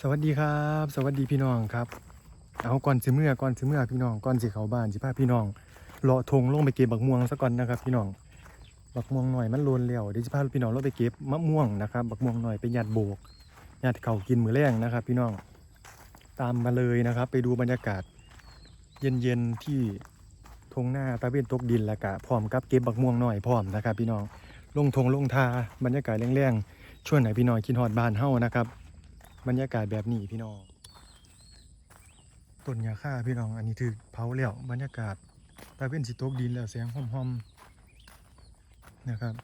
สวัสดีครับ สวัสดีพี่น้องครับ เอาก่อนสิเมื่อก่อนสิเมื่อพี่น้องก่อนสิเขาบ้านสิพาพี่น้องเลาะทงลงไปเก็บบักม่วงซะก่อนนะครับ พี่น้องบักม่วงหน่อยมันโลนแล้วเดี๋ยวสิพาพี่น้องลงไปเก็บมะม่วงนะครับบักม่วงหน่อยไปหยัดโบกหยัดเข่ากินมือแรงนะครับ พี่น้องตามมาเลยนะครับ ไปดูบรรยากาศ เย็นๆที่ทงหน้าตะเวนตกดินแล้วก็พร้อมกับเก็บบักม่วงหน่อยพร้อมนะครับ พี่น้องลงทงลงทาบรรยากาศแรงๆช่วงไหนพี่น้องกินฮอดบานเฮานะครับ บรรยากาศแบบนี้พี่น้องต้นยาค่าพี่น้องอันนี้ถือเผาแล้วบรรยากาศตาเป็นสิตกดินแล้วเสียงหอมๆนะครับ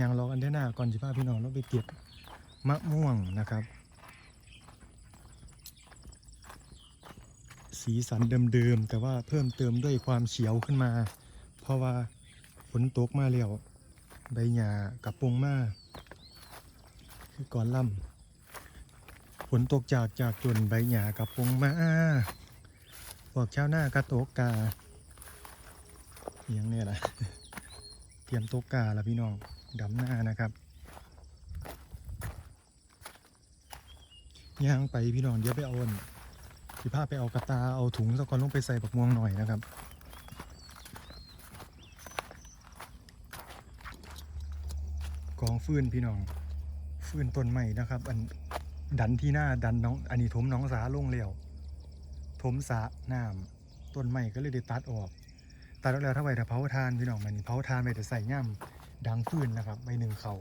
ยางรอกันได้หน้าก่อนสิพาพี่น้องเราไปเก็บมะม่วงนะครับ สีสันเดิมๆแต่ว่าเพิ่มเติมด้วยความเขียวขึ้นมา เพราะว่าฝนตกมาแล้วใบหญ้ากับปงมาคือก่อนล่ำ ฝนตกจากจากจนใบหญ้ากับปงมาพวกชาวนาก็ตกกาเอียงเนี่ยแหละเตรียมโตกกาแล้วพี่น้องดำหน้านะครับย่างไปพี่น้องเดี๋ยวไปเอาอันสิพาไปเอากระตาเอาถุงสะกอนลงไปใส่บักม่วงหน่อยนะครับกองฟืนพี่น้องฟืนต้นใหม่นะครับ อัน ดันที่หน้าดันน้องอันนี้ถมน้องสาลงแล้วถมสาน้ำต้นใหม่ก็เลยได้ตัดออก ตัดออกแล้วถ้าไว้ถ้าเผาทานพี่น้องมันนี่เผาทานไปแต่ใส่ย่ำดังฟื้นนะครับไปหนึ่งเขา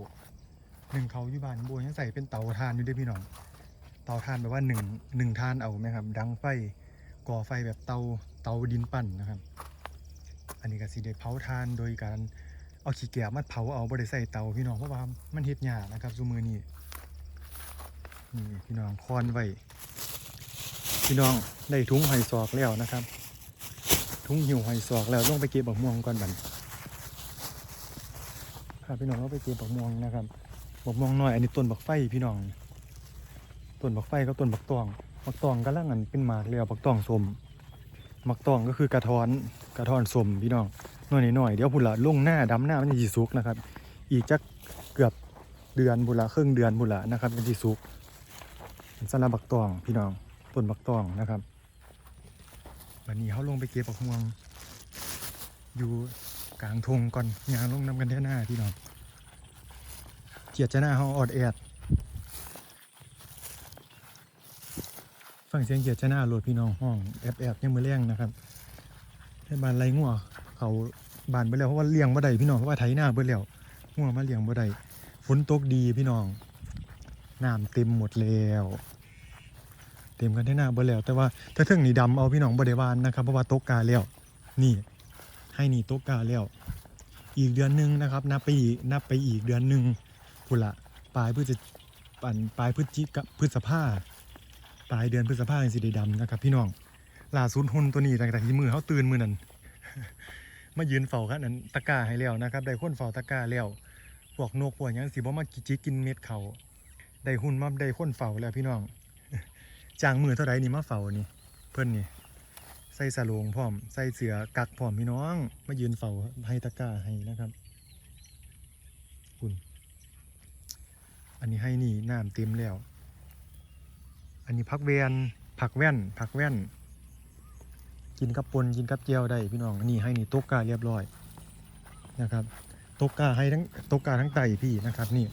หนึ่งเขาอยู่บ้านโบยังใส่เป็นเตาทานอยู่ด้วยพี่น้อง เตาทานแบบว่าหนึ่งหนึ่งทานเอาไหมครับ ดังไฟก่อไฟแบบเตาเตาดินปั่นนะครับ อันนี้ก็สิได้เผาทานโดยการเอาขี้แกะมาเผาเอาบ่ได้ใส่เตาพี่น้องเพราะว่ามันเฮ็ดยานะครับซุมือนี้ นี่พี่น้องคอนไว้ พี่น้องได้ถุงหอยสอกแล้วนะครับ ถุงหิวหอยสอกแล้วต้องไปเก็บบักม่วงก่อนบันพาพี่น้องเราไปเก็บบักม่วงนะครับบักม่วงน้อย อันนี้ต้นบักไฟพี่น้อง ต้นบักไฟกับต้นบักตอง บักตองก็ล่างอันเป็นหมากแล้วบักตองสมบักตองก็คือกระท้อน กระท้อนสมพี่น้องน้อยหน่อยๆเดี๋ยวพุ่นละลงหน้าดำหน้ามันจะสีสุกนะครับ อีกจักเกือบเดือนบุละครึ่งเดือนบุละนะครับมันจะสุก สำหรับบักตองพี่น้องต้นบักตองนะครับวันนี้เขาลงไปเก็บบักม่วง อยู่กลางทงก่อนยางลงน้ำกันแท่หน้าพี่น้องเกียดจะหน้าเขาออดแอดฟังเสียงเกียดจะหน้าโหลดพี่น้องห้องแอบแอบยังมือเลี้ยงนะครับให้บานไรงัวเขาบานไปแล้วเพราะว่าเลี้ยงบ่ได้พี่น้องเพราะว่าไถหน้าเบิดแล้วงัวมาเลี้ยงบ่ได้ฝนตกดีพี่น้อง น้ำเต็มหมดแล้วเต็มกันที่หน้าเบ่แล้ว แต่ว่าถ้าเทิงนี่ดำเอาพี่น้องบริวานนะครับเพราะว่าตกกาแล้วนี่ ให้นี่ตกกาแล้ว อีกเดือนหนึ่งนะครับนับไปอีกนับไปอีกเดือนหนึ่งพุละปลายพฤศปั่นปลายพฤศจิกพฤษภาปลายเดือนพฤษภาสิได้ดำนะครับ พี่น้องล่าสุดหุ่นตัวนี้ตั้งแต่ที่มือเขาตื่นมือนั้นมายืนเฝ้ากันนั้นตะกาให้แล้วนะครับ ได้คนเฝ้าตะกาแล้วพวกนกพวกหยังสิบ่มาจิกินเม็ดเขา ได้หุ่นมาได้คนเฝ้าแล้วพี่น้องจางมือเท่าไรนี่มาเฝ้านี่ เพื่อนนี่ ใส่สโลงพร้อม ใส่เสือกักพร้อมพี่น้องมายืนเฝ้าให้ตะกร้าให้นะครับคุณอันนี้ให้นี่น้ำเต็มแล้ว อันนี้พักเวียนผักแว่นผักแว่น กินกับปนกินกับเจียวได้พี่น้องนนี้ให้นี่ตกกาเรียบร้อยนะครับตกกาให้ทั้งตกกาทั้งไตพี่นะครับนี่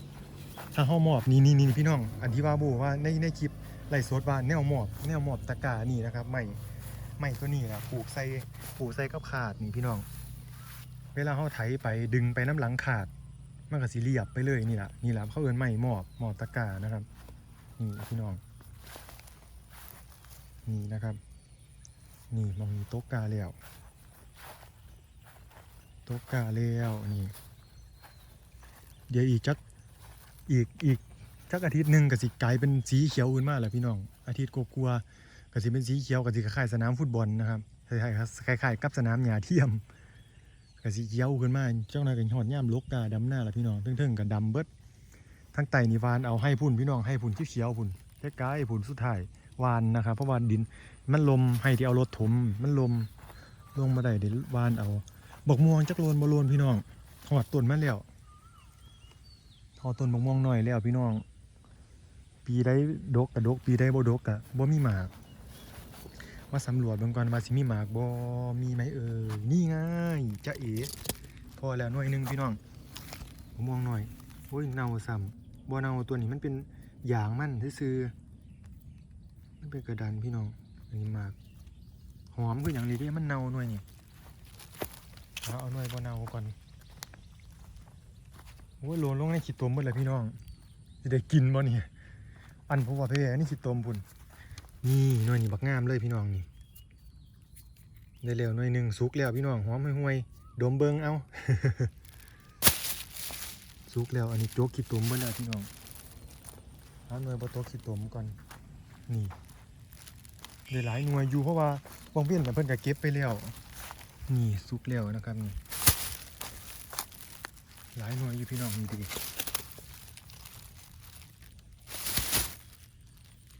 ถ้าห้อหมอบนี่นี่นี่พี่น้อง อันที่ว่าโบว่าในในคลิปไล่สดว่าแนวหมอบแนวหมอบตะกร้านี่นะครับไม่ไม่ตัวนี้นะปลูกใส่ปลูกใส่กับขาดนี่พี่น้อง เวลาเขาไถไปดึงไปน้ำหลังขาดมันก็สิเรียบไปเลยนี่แหละนี่แหละเขาเอินไม่หมอบหมอบตะกร้านะครับนี่พี่น้องนี่นะครับนี่มองมีโต๊ะกาแล้วโต๊ะกาแล้วนี่เดี๋ยวอีกจัก อีกอีกจักอาทิตย์หนึ่งก็สิกลายเป็นสีเขียวอื่นมากแหละพี่น้อง อาทิตย์กลัวๆก็สิเป็นสีเขียวก็สิคล้ายๆสนามฟุตบอลนะครับคล้ายๆคล้ายๆกับสนามหญ้าเทียมก็สิเขียวขึ้นมาเจ้าหน้าก็หอดย่ามลกกาดำหน้าแหละพี่น้องเทิงๆกับดำเบิดทั้งไตนี่วานเอาให้พุ่นพี่น้องให้พุ่นเขียวๆพุ่นใกล้ๆพุ่นสุดท้ายวานนะครับเพราะว่านดินมันลมให้ที่เอารถถมมันลมลงมาได้เดี๋ยววานเอาบอกม่วงจักโลนบ่โลนพี่น้องหอดต้นมาแล้ว พอต้นมะม่วงหน่อยแล้วพี่น้อง ปีได้ดกกับดก ปีได้บ่ดกกะบ่มีหมากมาสำรวจเบิ่งก่อนว่าสิมีหมากบ่มีไหมเอ่ยนี่ไงจะเอ๋พอแล้วหน่วยหนึงพี่น้องผมมองหน่อยโอ้ยเน่าซ้ำบ่เน่าตัวนี้มันเป็นยางมันซื่อมันเป็นกระดานพี่น้องอันนี้หมากหอมคืออย่างนี้เด้มันเน่าหน่วยนี่เอาเอาหน่วยบ่เน่าก่อน อ้ยโลนลงในขี้ตมหมดเลยพี่น้องสิได้กินบ่เนี่ยอันเพราะว่าเพ่นี่ขี้ตมพุ่นนี่น่วยนี่บักงามเลยพี่น้องนี่ได้แล้วหน่วยหนึ่งสุกแล้วพี่น้องหอมห่วยๆดมเบิงเอาสุกแล้วอันนี้โจกขี้ตุ่มเบิ่แล้วพี่น้องเอาหน่วยบ่โตกขี้ตุ่มก่อนนี่ได้หลายหน่วยอยู่เพราะว่าบางเพี้ยนกับเพิ่อนก็เก็บไปแล้วนี่สุกแล้วนะครับนี่ หลายหน่วยอยู่พี่น้องนี่ดิ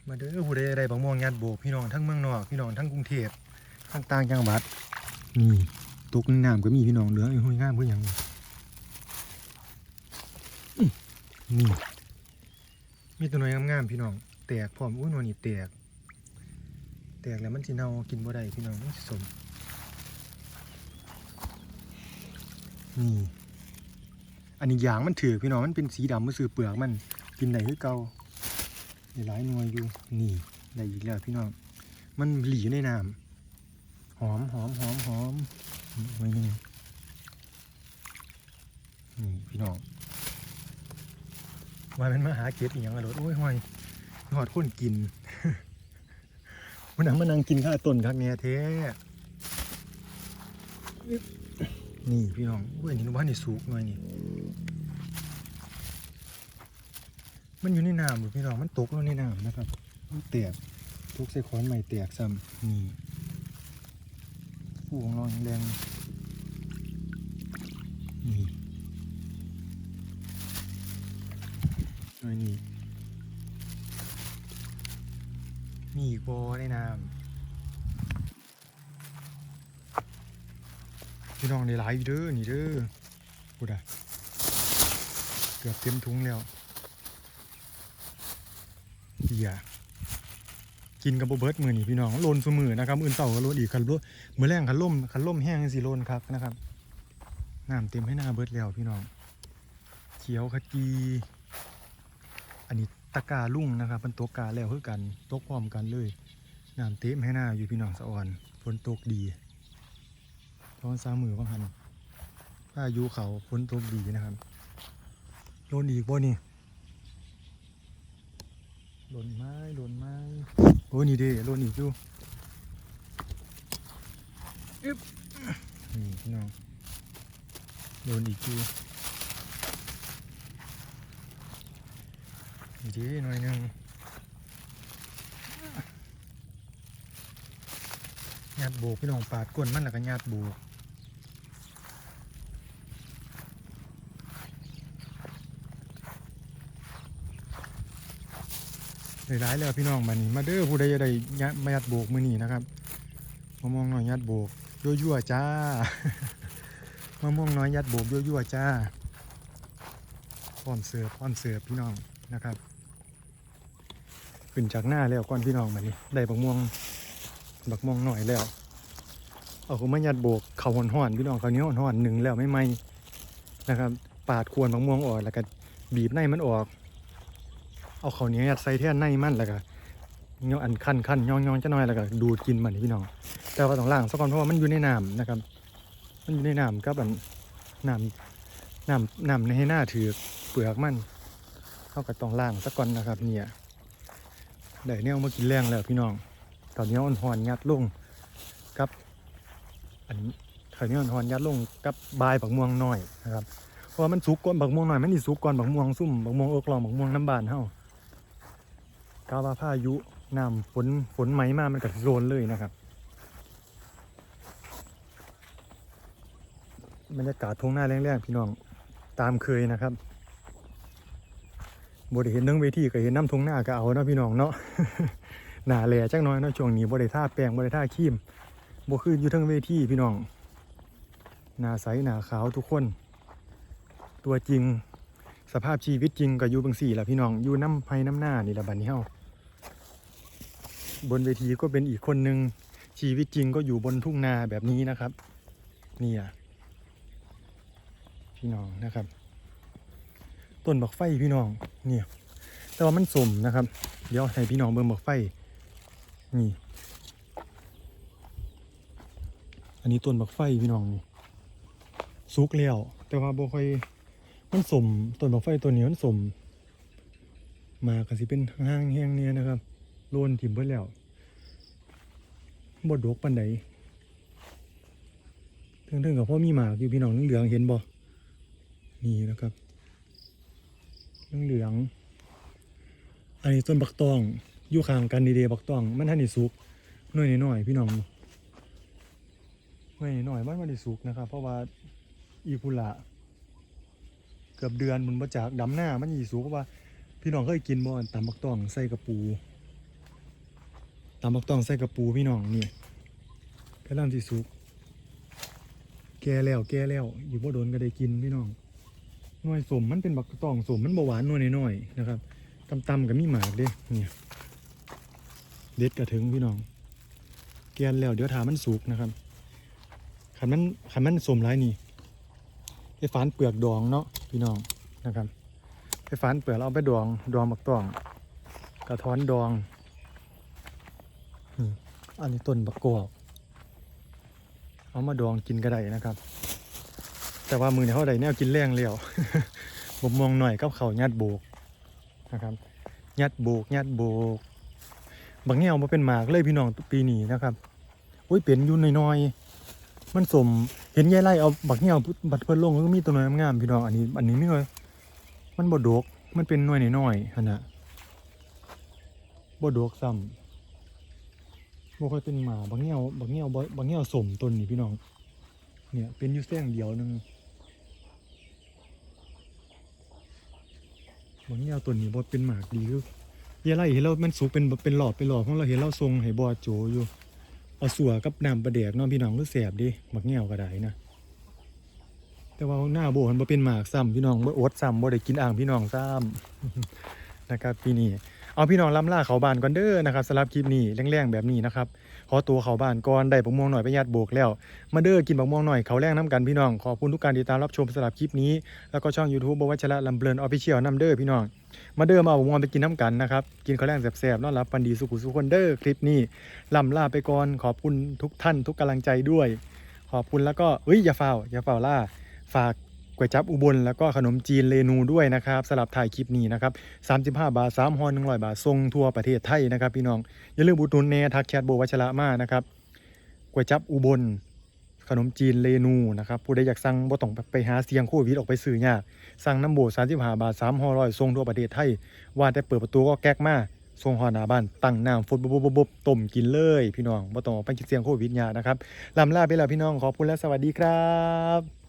มาเด้อผู้ใดใดบางม่วงญาติโบกพี่น้องทั้งเมืองนอกพี่น้องทั้งกรุงเทพทั้งต่างจังหวัดนี่ตกน้ำก็มีพี่น้องเหลืองอยู่ห้วยงามเพื่อหยังนี่นี่มีตัวหน่อยงามๆพี่น้องแตกพร้อมอุ้ยนวลนี่แตก แตกแล้วมันสิเน่ากินบ่ได้พี่น้องมันสมนี่ อันนี้ยางมันถือพี่น้องมันเป็นสีดำมันสื่อเปลือกมันกินได้คือเก่าหลายหน่วยอยู่นี่ได้อีกแล้วพี่น้องมันหลีอยู่ในน้ำหอมหอมหอมหอมหน่วยนึงนี่พี่น้องว่ามันมาหาเก็บอีหยังอะรถโอ้ยห้อยหอดคนกินมันนั่งมานั่งกินข้าวต้นครับเนี่ยเท้ นี่พี่น้องเว้ยนี่ว่านี่สุกหน่อยนี่ มันอยู่ในน้ำหรือพี่น้องมันตกลงในน้ำนะครับ มันแตกตกใส่ขอนใหม่แตกซ้ำนี่ฟูของเราแรงนี่หน่อยนี่มีอีกบอได้น้ำ พี่น้องได้หลายอีเด้อนี่เด้อพูดอะเกือบเต็มถุงแล้วเบียกินกับโบเบิร์ตมือนี่พี่น้องโลนสมือนะครับอื่นเต่าก็โลนอีกคันโลมือแรงคันล่มคันล่มแห้งสิโลนครับนะครับน้ำเต็มให้หน้าเบิร์ตแล้วพี่น้อง เขียวขจีอันนี้ตะกาลุ่งนะครับมันตกกาแล้วคือกันตกพร้อมกันเลยน้ำเต็มให้หน้าอยู่พี่น้องสะอ่อนฝนตกดี ตอนสามมือบางหันพายุเขาฝนตกดีนะครับโลนอีกบ่นี่หล่นไม้หล่นไม้โอ้นี่ด้หล่นอีกอยู่อึ๊บนี่พี่น้องหล่นอีกอยู่นี่ดีหน่อยหนึงญาติโบกพี่น้องปาดก้นมันแล้วก็ญาติโบก ได้ร้ายแล้วพี่น้องมานี่มาเด้อผู้ใดจะได้ญาติมาญาติโบกมือนี่นะครับมามองน่อยญาติโบกยั่วๆจ้ามามองน้อยญาติโบกยั่วๆจ้าพร้อมเสิร์ฟพร้อมเสิร์ฟพี่น้องนะครับขึ้นจากหน้าแล้วก่อนพี่น้องมานี่ได้บักม่วงบักม่วงหน่อยแล้วเอาคุณมายัดโบกเขาหอนหอนพี่น้องเขาเนี้ยวห่อนหนึ่งแล้วไม่ไหมนะครับ ปาดควรบักม่วงออกแล้วก็บีบในมันออก เอาเขาเหนี้ยยัดใส่แท่นในมันแล้วก็เงี้ยอันคันคันย่องย่องจะน้อยแล้วก็ดูดกินมันนี่พี่น้องแต่ว่าต้องล้างซะก่อนเพราะว่ามันอยู่ในน้ำนะครับ มันอยู่ในน้ำกับอันน้ำน้ำน้ำในให้หน้าถือเปลือกมันเขาก็ต้องล้างซะก่อนนะครับ เนี่ยได้แนวมากินแรงแล้วพี่น้อง ตอนนี้อ่อนหอนยัดลงกับ อันข้าวเหนียอ่อนหอนยัดลงกับบายบักม่วงน้อยนะครับเพราะว่ามันสุกก่อนบักม่วงน้อยมันนี่สุกก่อนบักม่วงซุ่มบักม่วงเอิกลองบักม่วงน้ำบานเฮา กาว่าพายุน้ำฝนฝนไหมมามันก็สิโซนเลยนะครับ บรรยากาศทงหน้าแรงๆพี่น้องตามเคยนะครับบ่ได้เห็นเรื่องเวทีก็เห็นน้ำทงหน้าก็เอาเนาะพี่น้องเนาะหนาแหล่จักน้อยเนาะช่วงนี้บ่ได้ท่าแป้งบ่ได้ท่าครีมบ่คืออยู่ทั้งเวทีพี่น้องหนาใสหนาขาวทุกคน ตัวจริง สภาพชีวิตจริงก็อยู่บางสี่แหละพี่น้องอยู่น้ำไพน้ำหน้านี่ละบัดนี้เฮา บนเวทีก็เป็นอีกคนหนึ่งชีวิตจริงก็อยู่บนทุ่งนาแบบนี้นะครับ นี่อะพี่น้องนะครับ ต้นบักไฟพี่น้องเนี่ยแต่ว่ามันสมนะครับ เดี๋ยวให้พี่น้องเบิ่งบักไฟนี่ อันนี้ต้นบักไฟพี่น้องนี่สุกแล้วแต่ว่าบ่ค่อยมันสมต้นบักไฟตัวนี้มันสมมาก็สิเป็นห้างแห้งเนี่ยนะครับ โลนถิ่มเบิดแล้วบ่ดกปานใดเทิงๆกับพ่อมีหมากอยู่พี่น้องเหลืองเห็นบ่นี่นะครับเหลือง อันนี้ต้นบักตองอยู่ข้างกันดีเดบักตอง มันทันได้สุกน่วยน้อยพี่น้องน่วยน้อยมันมันได้สุกนะครับ เพราะว่าอีพุละเกือบเดือนมันมาจากดำหน้ามันยีสุกเพราะว่าพี่น้องเคยกินบ่อนตำบักตองใส่กระปู ตำบักตองใส่กระปูพี่น้องนี่กำลังที่สุก แก่แล้วแก่แล้ว อยู่บ่โดนก็ได้กินพี่น้องหน่วยสมมันเป็นบักตองสมมันบหวานหน่วยน้อยๆนะครับตำๆกับมีหมากเด้เนี่ยเด็ดกระถึงพี่น้อง แกนแล้วเดี๋ยวถามันสุกนะครับขันมันขันมันสมไรนี่ไปฝานเปลือกดองเนาะพี่น้องนะครับไปฝานเปลือกแล้วเอาไปดองดองบักตอง กระท้อนดอง นี่อันนี้ต้นบักกอกเอามาดองกินก็ได้นะครับ แต่ว่ามือเนี่ยเขาได้แนวกินแรงแล้วผมมองหน่อยกับเขายัดโบกนะครับยัดโบกยัดโบกบางแง่วมาเป็นหมากเลยพี่น้องปีนี้นะครับอุ้ยเป็นอยู่น้อยๆมันสมเห็นยายไล่เอาบักแง่วบัดเพิ่นลงก็มีตัวน้อยงามพี่น้องอันนี้อันนี้ไม่เลยมันบดดกมันเป็นหน่วยน้อยๆขนาดบดกซ้ำ บ่ค่อยเป็นหมาบางแง่วบางแง่วบ่บางแง่วสมต้นนี่พี่น้อง เนี่ยเป็นอยูแซงเดียวนึงบางทีเอาตัวนี้บอเป็นหมากดีคือเยาไรเห็นเรามันสุกเป็นเป็นหลอดเป็นหลอดเพราะเราเห็นเราทรงให้บอโจอยู่เอาสัวกับน้ำประเดกน้องพี่น้องก็แสบดิบักเงี้ยวก็ได้นะแต่ว่าหน้าโบมันบ่เป็นหมากซ้ำพี่น้องบ่อดซ้ำบ่ได้กินอ่างพี่น้องซ้ำนะครับปีนี้ เอาพี่น้องล้ำล่าเขาบานก่อนเด้อนะครับสำหรับคลิปนี้แรงๆแบบนี้นะครับขอตัวเขาบ้านก่อนได้บักม่วงหน่อยไปยัดโบกแล้ว มาเด้อกินบักม่วงหน่อยเขาแรงน้ำกันพี่น้องขอบคุณทุกการติดตามรับชมสำหรับคลิปนี้แล้วก็ช่อง YouTube บวัชระลำเพลินออฟฟิเชียลน้ำเด้อพี่น้องมาเด้อมาเอาบักม่วงไปกินน้ำกันนะครับกินเขาแรงแสบๆนอนรับปันดีสุขุสุขคนเด้อคลิปนี้ล้ำล่าไปก่อนขอบคุณทุกท่านทุกกำลังใจด้วย ขอบคุณแล้วก็เอ้ยอย่าเฝ้าอย่าเฝ้าล่าฝาก ก๋วยจับอุบลแล้วก็ขนมจีนเรนูด้วยนะครับสำหรับถ่ายคลิปนี้นะครับ35 บาท3ฮอน100 บาทส่งทั่วประเทศไทยนะครับ พี่น้อง อย่าลืมบุดหนุนเนทักแชทโบวัชระมานะครับก๋วยจับอุบล ขนมจีนเรนูนะครับผู้ใดอยากสั่งบ่ต้องไปหาเสียงโควิดออกไปซื้อยากสั่งน้ำโบ35บาท3ห่อร้อยส่งทั่วประเทศไทยว่าแต่เปิดประตูก็แก๊กมาส่งหอหน้าบ้านตั้งน้ำฟุดบุบบุบบต้มกินเลยพี่น้องบ่ต้องออกไปกินเสียงโควิดยานะครับลำลาไปแล้วพี่น้องขอบคุณและสวัสดีครับ